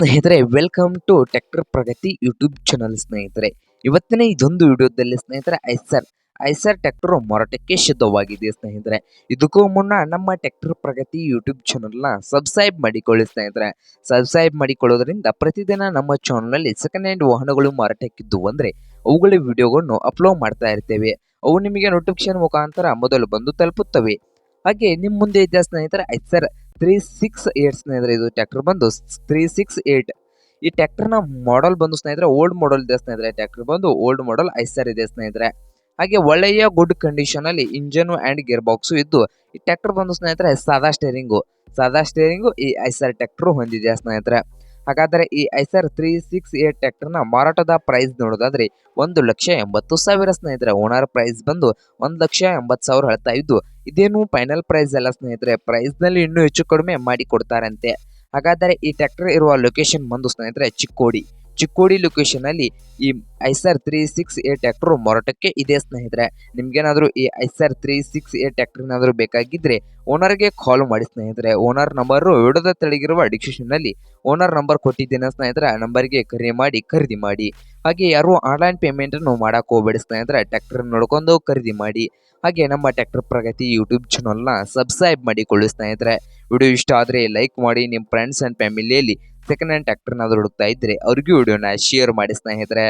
ಸ್ನೇಹಿತರೆ welcome to tractor Pragati YouTube channel ಸ್ನೇಹಿತರೆ. ಇವತ್ತಿನ ಇದೊಂದು ವಿಡಿಯೋದಲ್ಲಿ ಸ್ನೇಹಿತರೆ ಐಸರ್ ಐಸರ್ ಟ್ರ್ಯಾಕ್ಟರ್ ಮಾರಾಟಕ್ಕೆ ಸಿದ್ಧವಾಗಿದೆ ಸ್ನೇಹಿತರೆ. ಇದಕ್ಕೂ ಮುನ್ನ ನಮ್ಮ ಟ್ರ್ಯಾಕ್ಟರ್ ಪ್ರಗತಿ ಯೂಟ್ಯೂಬ್ ಚಾನಲ್ನ ಸಬ್ಸ್ಕ್ರೈಬ್ ಮಾಡಿಕೊಳ್ಳಿ ಸ್ನೇಹಿತರೆ. ಸಬ್ಸ್ಕ್ರೈಬ್ ಮಾಡಿಕೊಳ್ಳೋದ್ರಿಂದ ಪ್ರತಿದಿನ ನಮ್ಮ ಚಾನಲ್ನಲ್ಲಿ ಸೆಕೆಂಡ್ ಹ್ಯಾಂಡ್ ವಾಹನಗಳು ಮಾರಾಟಕ್ಕಿದ್ದು ಅಂದರೆ ಅವುಗಳ ವಿಡಿಯೋಗಳನ್ನು ಅಪ್ಲೋಡ್ ಮಾಡ್ತಾ ಇರ್ತೇವೆ. ಅವು ನಿಮಗೆ ನೋಟಿಫಿಕೇಶನ್ ಮುಖಾಂತರ ಮೊದಲು ಬಂದು ತಲುಪುತ್ತವೆ. ಹಾಗೆ ನಿಮ್ಮ ಮುಂದೆ ಇದ್ದ ಸ್ನೇಹಿತರೆ ಐಸರ್ ತ್ರೀ ಸಿಕ್ಸ್ ಏಟ್ ಸ್ನೇಹಿತರೆ, ಇದು ಟ್ರ್ಯಾಕ್ಟರ್ ಬಂದು ತ್ರೀ ಸಿಕ್ಸ್ ಏಟ್ ಈ ಟ್ರ್ಯಾಕ್ಟರ್ನ ಮಾಡೆಲ್ ಬಂದು ಸ್ನೇಹಿತರೆ ಓಲ್ಡ್ ಮಾಡೆಲ್ ಇದೆ ಸ್ನೇಹಿತರೆ ಟ್ರ್ಯಾಕ್ಟರ್ ಬಂದು ಓಲ್ಡ್ ಮಾಡೆಲ್ ಐಸರ್ ಇದೆ ಸ್ನೇಹಿತರೆ. ಹಾಗೆ ಒಳ್ಳೆಯ ಗುಡ್ ಕಂಡೀಷನ್ ಅಲ್ಲಿ ಇಂಜನ್ ಅಂಡ್ ಗೇರ್ ಬಾಕ್ಸು ಇದ್ದು, ಈ ಟ್ರ್ಯಾಕ್ಟರ್ ಬಂದು ಸ್ನೇಹಿತರೆ, ಸಾದಾ ಸ್ಟೇರಿಂಗು ಸಾದಾ ಸ್ಟೇರಿಂಗು ಈ ಐಸರ್ ಟ್ರ್ಯಾಕ್ಟರ್ ಹೊಂದಿದೆ ಸ್ನೇಹಿತರೆ. ಹಾಗಾದರೆ ಈ ಐಸರ್ ತ್ರೀ ಸಿಕ್ಸ್ ಏಟ್ ಟ್ಯಾಕ್ಟರ್ನ ಮಾರಾಟದ ಪ್ರೈಸ್ ನೋಡೋದಾದ್ರೆ ಒಂದು ಲಕ್ಷ ಎಂಬತ್ತು ಸಾವಿರ ಸ್ನೇಹಿತರೆ. ಓನರ್ ಪ್ರೈಸ್ ಬಂದು ಒಂದು ಲಕ್ಷ ಎಂಬತ್ತು ಸಾವಿರ ಹೇಳ್ತಾ ಇದ್ದು, ಇದೇನು ಫೈನಲ್ ಪ್ರೈಸ್ ಅಲ್ಲ ಸ್ನೇಹಿತರೆ. ಪ್ರೈಸ್ನಲ್ಲಿ ಇನ್ನೂ ಹೆಚ್ಚು ಕಡಿಮೆ ಮಾಡಿ ಕೊಡ್ತಾರಂತೆ ಹಾಗಾದರೆ ಈ ಟ್ಯಾಕ್ಟರ್ ಇರುವ ಲೊಕೇಶನ್ ಬಂದು ಸ್ನೇಹಿತರೆ ಚಿಕ್ಕೋಡಿ. ಚಿಕ್ಕೋಡಿ ಲೊಕೇಶನ್ ಅಲ್ಲಿ ಈ Eicher three six eight tractor ಮಾರಾಟಕ್ಕೆ ಇದೆ ಸ್ನೇಹಿತರೆ. ನಿಮ್ಗೇನಾದ್ರೂ ಈ Eicher three six eight tractor ಏನಾದರೂ ಬೇಕಾಗಿದ್ರೆ ಓನರ್ಗೆ ಕಾಲ್ ಮಾಡಿ ಸ್ನೇಹಿತರೆ. ಓನರ್ ನಂಬರು ವಿಡೋದ ತೆಳಗಿರುವ ಡಿಸ್ಕ್ರಿಪ್ಷನ್ನಲ್ಲಿ ಓನರ್ ನಂಬರ್ ಕೊಟ್ಟಿದ್ದೇನೆ ಸ್ನೇಹಿತರೆ. ನಂಬರ್ಗೆ ಕರೆ ಮಾಡಿ, ಖರೀದಿ ಮಾಡಿ. ಹಾಗೆ ಯಾರು ಆನ್ಲೈನ್ ಪೇಮೆಂಟ್ ಅನ್ನು ಮಾಡಕ್ ಹೋಗಬೇಡಿ ಸ್ನೇಹಿತರೆ. ಟ್ರ್ಯಾಕ್ಟರ್ ನೋಡ್ಕೊಂಡು ಖರೀದಿ ಮಾಡಿ. ಹಾಗೆ ನಮ್ಮ ಟ್ರ್ಯಾಕ್ಟರ್ ಪ್ರಗತಿ ಯೂಟ್ಯೂಬ್ ಚಾನಲ್ನ ಸಬ್ಸ್ಕ್ರೈಬ್ ಮಾಡಿಕೊಳ್ಳಿ ಸ್ನೇಹಿತರೆ. ವಿಡಿಯೋ ಇಷ್ಟ ಆದರೆ ಲೈಕ್ ಮಾಡಿ. ನಿಮ್ಮ ಫ್ರೆಂಡ್ಸ್ ಆ್ಯಂಡ್ ಫ್ಯಾಮಿಲಿಯಲ್ಲಿ ಸೆಕೆಂಡ್ ಹ್ಯಾಂಡ್ ಟ್ರ್ಯಾಕ್ಟರ್ನಾದ್ರು ಹುಡುಕ್ತಾ ಇದ್ರೆ ಅವ್ರಿಗೂ ವಿಡಿಯೋನ ಶೇರ್ ಮಾಡಿ ಸ್ನೇಹಿತರೆ.